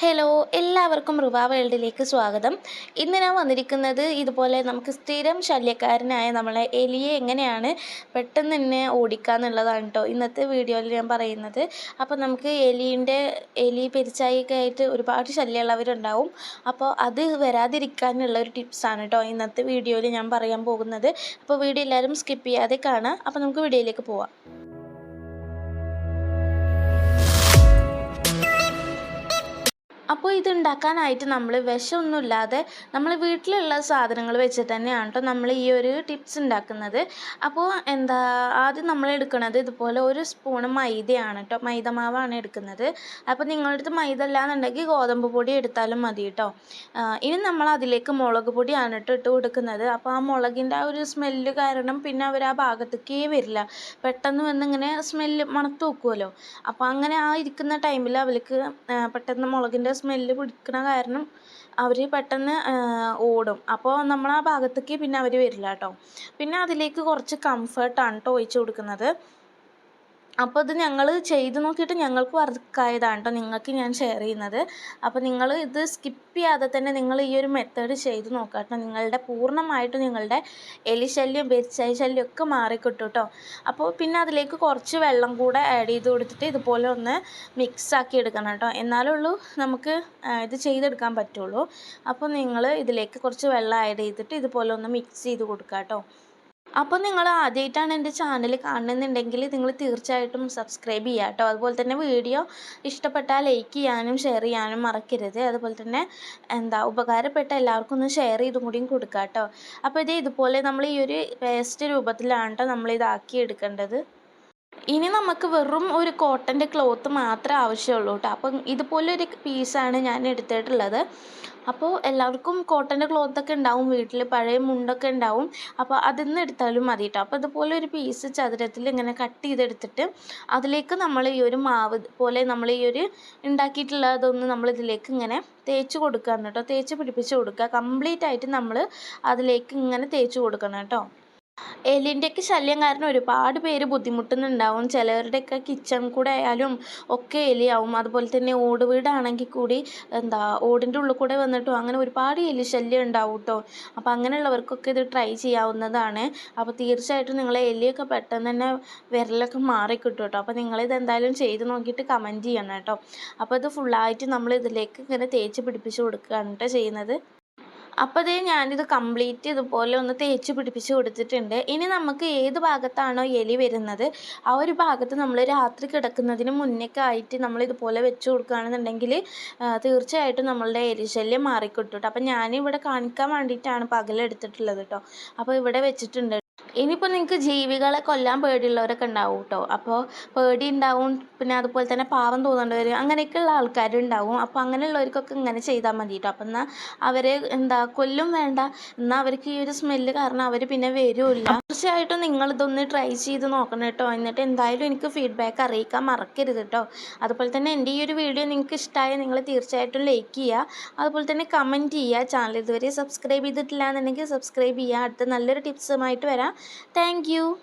Hello എല്ലാവർക്കും റുവ വേൾഡിലേക്ക് സ്വാഗതം. ഇന്ന് ഞാൻ വന്നിരിക്കുന്നത് ഇതുപോലെ നമുക്ക് സ്ഥിരം ശല്യക്കാരനായ നമ്മളെ എലിയെ എങ്ങനെയാണ് പെട്ടെന്ന് തന്നെ ഓടിക്കുക എന്നുള്ളതാണ് കേട്ടോ ഇന്നത്തെ വീഡിയോയിൽ ഞാൻ പറയുന്നത്. അപ്പോൾ നമുക്ക് എലീന്റെ എലി പെരിച്ചായിയൊക്കെ ആയിട്ട് ഒരുപാട് ശല്യമുള്ളവരുണ്ടാവും. അപ്പോൾ അത് വരാതിരിക്കാനുള്ള ഒരു ടിപ്സാണ് കേട്ടോ ഇന്നത്തെ വീഡിയോയിൽ ഞാൻ പറയാൻ പോകുന്നത്. അപ്പോൾ വീഡിയോ എല്ലാവരും സ്കിപ്പ് ചെയ്യാതെ കാണാം. അപ്പോൾ നമുക്ക് വീഡിയോയിലേക്ക് പോവാം. അപ്പോൾ ഇത് ഉണ്ടാക്കാനായിട്ട് നമ്മൾ വിഷമൊന്നുമില്ലാതെ നമ്മൾ വീട്ടിലുള്ള സാധനങ്ങൾ വെച്ച് തന്നെയാണ് കേട്ടോ നമ്മൾ ഈ ഒരു ടിപ്സ് ഉണ്ടാക്കുന്നത്. അപ്പോൾ എന്താ ആദ്യം നമ്മൾ എടുക്കുന്നത് ഇതുപോലെ ഒരു സ്പൂണ് മൈദയാണ് കേട്ടോ മൈദ മാവാണ് എടുക്കുന്നത്. അപ്പോൾ നിങ്ങളുടെ അടുത്ത് മൈദ അല്ലാന്നുണ്ടെങ്കിൽ ഗോതമ്പ് പൊടി എടുത്താലും മതി കേട്ടോ ഇനി നമ്മൾ അതിലേക്ക് മുളക് പൊടിയാണ് കേട്ടോ ഇട്ട് കൊടുക്കുന്നത്. അപ്പോൾ ആ മുളകിന്റെ ആ ഒരു സ്മെല്ല് കാരണം പിന്നെ അവർ ആ ഭാഗത്തേക്കേ വരില്ല. പെട്ടെന്ന് വന്നിങ്ങനെ സ്മെല്ല് മണത്ത് വെക്കുമല്ലോ അപ്പോൾ അങ്ങനെ ആ ഇരിക്കുന്ന ടൈമിൽ അവർക്ക് പെട്ടെന്ന് മുളകിന്റെ സ്മെല്ല് പിടിക്കണ കാരണം അവർ പെട്ടെന്ന് ഓടും. അപ്പോൾ നമ്മൾ ആ ഭാഗത്തേക്ക് പിന്നെ അവർ വരില്ല കേട്ടോ. പിന്നെ അതിലേക്ക് കുറച്ച് കംഫർട്ടാണ് കേട്ടോ ഒഴിച്ച് കൊടുക്കുന്നത്. അപ്പോൾ ഇത് ഞങ്ങൾ ചെയ്ത് നോക്കിയിട്ട് ഞങ്ങൾക്ക് വർക്കായതാണ് കേട്ടോ നിങ്ങൾക്ക് ഞാൻ ഷെയർ ചെയ്യുന്നത്. അപ്പോൾ നിങ്ങൾ ഇത് സ്കിപ്പ് ചെയ്യാതെ തന്നെ നിങ്ങൾ ഈ ഒരു മെത്തേഡ് ചെയ്ത് നോക്കുക കേട്ടോ നിങ്ങളുടെ പൂർണമായിട്ടും നിങ്ങളുടെ എലിശല്യം പെരിച്ചായി ശല്യം ഒക്കെ മാറിക്കിട്ടും കേട്ടോ അപ്പോൾ പിന്നെ അതിലേക്ക് കുറച്ച് വെള്ളം കൂടെ ആഡ് ചെയ്ത് കൊടുത്തിട്ട് ഇതുപോലെ ഒന്ന് മിക്സ് ആക്കി എടുക്കണം കേട്ടോ. എന്നാലുള്ളൂ നമുക്ക് ഇത് ചെയ്തെടുക്കാൻ പറ്റുള്ളൂ. അപ്പോൾ നിങ്ങൾ ഇതിലേക്ക് കുറച്ച് വെള്ളം ആഡ് ചെയ്തിട്ട് ഇതുപോലെ ഒന്ന് മിക്സ് ചെയ്ത് കൊടുക്കുക കേട്ടോ അപ്പോൾ നിങ്ങൾ ആദ്യമായിട്ടാണ് എന്റെ ചാനൽ കാണുന്നുണ്ടെങ്കിൽ നിങ്ങൾ തീർച്ചയായിട്ടും സബ്സ്ക്രൈബ് ചെയ്യുക കേട്ടോ. അതുപോലെ തന്നെ വീഡിയോ ഇഷ്ടപ്പെട്ടാൽ ലൈക്ക് ചെയ്യാനും ഷെയർ ചെയ്യാനും മറക്കരുത്. അതുപോലെ തന്നെ എന്താ ഉപകാരപ്പെട്ട എല്ലാവർക്കും ഒന്ന് ഷെയർ ചെയ്തും കൂടിയും കൊടുക്കുക കേട്ടോ. അപ്പോൾ ഇത് ഇതുപോലെ നമ്മൾ ഈ ഒരു പേസ്റ്റ് രൂപത്തിലാണ് കേട്ടോ നമ്മൾ ഇതാക്കി എടുക്കേണ്ടത്. ഇനി നമുക്ക് വെറും ഒരു കോട്ടന്റെ ക്ലോത്ത് മാത്രമേ ആവശ്യമുള്ളൂ കേട്ടോ. അപ്പം ഇതുപോലൊരു പീസാണ് ഞാൻ എടുത്തിട്ടുള്ളത്. അപ്പോൾ എല്ലാവർക്കും കോട്ടന്റെ ക്ലോത്തൊക്കെ ഉണ്ടാവും വീട്ടിൽ പഴയ മുണ്ടൊക്കെ ഉണ്ടാവും. അപ്പോൾ അതിൽ നിന്ന് എടുത്താലും മതി കേട്ടോ അപ്പോൾ ഇതുപോലെ ഒരു പീസ് ചതുരത്തിൽ ഇങ്ങനെ കട്ട് ചെയ്തെടുത്തിട്ട് അതിലേക്ക് നമ്മൾ ഈ ഒരു മാവ് പോലെ നമ്മൾ ഈ ഒരു ഉണ്ടാക്കിയിട്ടുള്ളതൊന്ന് നമ്മൾ ഇതിലേക്ക് ഇങ്ങനെ തേച്ച് കൊടുക്കുകയാണ് കേട്ടോ. തേച്ച് പിടിപ്പിച്ച് കൊടുക്കുക. കംപ്ലീറ്റ് ആയിട്ട് നമ്മൾ അതിലേക്ക് ഇങ്ങനെ തേച്ച് കൊടുക്കണം കേട്ടോ. എലിന്റെയൊക്കെ ശല്യം കാരണം ഒരുപാട് പേര് ബുദ്ധിമുട്ടുന്നുണ്ടാവും. ചിലവരുടെയൊക്കെ കിച്ചൺ കൂടെ ആയാലും ഒക്കെ എലിയാവും. അതുപോലെ തന്നെ ഓട് വീടാണെങ്കിൽ കൂടി എന്താ ഓടിന്റെ ഉള്ളിൽ കൂടെ വന്നിട്ടും അങ്ങനെ ഒരുപാട് എലി ശല്യം ഉണ്ടാവും കേട്ടോ അപ്പോൾ അങ്ങനെയുള്ളവർക്കൊക്കെ ഇത് ട്രൈ ചെയ്യാവുന്നതാണ്. അപ്പോൾ തീർച്ചയായിട്ടും നിങ്ങളെ എലിയൊക്കെ പെട്ടെന്ന് തന്നെ വിരലൊക്കെ മാറിക്കിട്ടും കേട്ടോ അപ്പോൾ നിങ്ങളിത് എന്തായാലും ചെയ്ത് നോക്കിയിട്ട് കമന്റ് ചെയ്യണം കേട്ടോ അപ്പോൾ ഇത് ഫുള്ളായിട്ട് നമ്മൾ ഇതിലേക്ക് ഇങ്ങനെ തേച്ച് പിടിപ്പിച്ച് കൊടുക്കുകയാണ് കേട്ടോ ചെയ്യുന്നത്. അപ്പോൾ ഞാനിത് കംപ്ലീറ്റ് ഇതുപോലെ ഒന്ന് തേച്ച് പിടിപ്പിച്ച് കൊടുത്തിട്ടുണ്ട്. ഇനി നമുക്ക് ഏത് ഭാഗത്താണോ എലി വരുന്നത് ആ ഒരു ഭാഗത്ത് നമ്മൾ രാത്രി കിടക്കുന്നതിന് മുന്നേക്കെ ആയിട്ട് നമ്മൾ ഇതുപോലെ വെച്ച് കൊടുക്കുകയാണെന്നുണ്ടെങ്കിൽ തീർച്ചയായിട്ടും നമ്മളുടെ എലിശല്യം മാറിക്കിട്ടും കേട്ടോ അപ്പം ഞാനിവിടെ കാണിക്കാൻ വേണ്ടിയിട്ടാണ് പകലെടുത്തിട്ടുള്ളത് കേട്ടോ അപ്പോൾ ഇവിടെ വെച്ചിട്ടുണ്ട് ഇനിയിപ്പോൾ നിങ്ങൾക്ക് ജീവികളെ കൊല്ലാൻ പേടിയുള്ളവരൊക്കെ ഉണ്ടാവും കേട്ടോ അപ്പോൾ പേടി ഉണ്ടാവും പിന്നെ അതുപോലെ തന്നെ പാവം തോന്നേണ്ടവർ അങ്ങനെയൊക്കെയുള്ള ആൾക്കാരുണ്ടാവും അപ്പോൾ അങ്ങനെയുള്ളവർക്കൊക്കെ ഇങ്ങനെ ചെയ്താൽ മതി കേട്ടോ അപ്പം എന്നാൽ അവരെ എന്താ കൊല്ലും വേണ്ട. എന്നാൽ അവർക്ക് ഈ ഒരു സ്മെല്ല് കാരണം അവർ പിന്നെ വരുമില്ല തീർച്ചയായിട്ടും നിങ്ങളിതൊന്ന് ട്രൈ ചെയ്ത് നോക്കണം കേട്ടോ എന്നിട്ട് എന്തായാലും എനിക്ക് ഫീഡ്ബാക്ക് അറിയിക്കാൻ മറക്കരുത് കേട്ടോ അതുപോലെ തന്നെ എന്റെ ഈ ഒരു വീഡിയോ നിങ്ങൾക്ക് ഇഷ്ടമായ നിങ്ങൾ തീർച്ചയായിട്ടും ലൈക്ക് ചെയ്യുക അതുപോലെ തന്നെ കമന്റ് ചെയ്യുക ചാനൽ ഇതുവരെ സബ്സ്ക്രൈബ് ചെയ്തിട്ടില്ല എന്നുണ്ടെങ്കിൽ സബ്സ്ക്രൈബ് ചെയ്യുക അടുത്ത നല്ലൊരു ടിപ്സുമായിട്ട് വരാം. Thank you.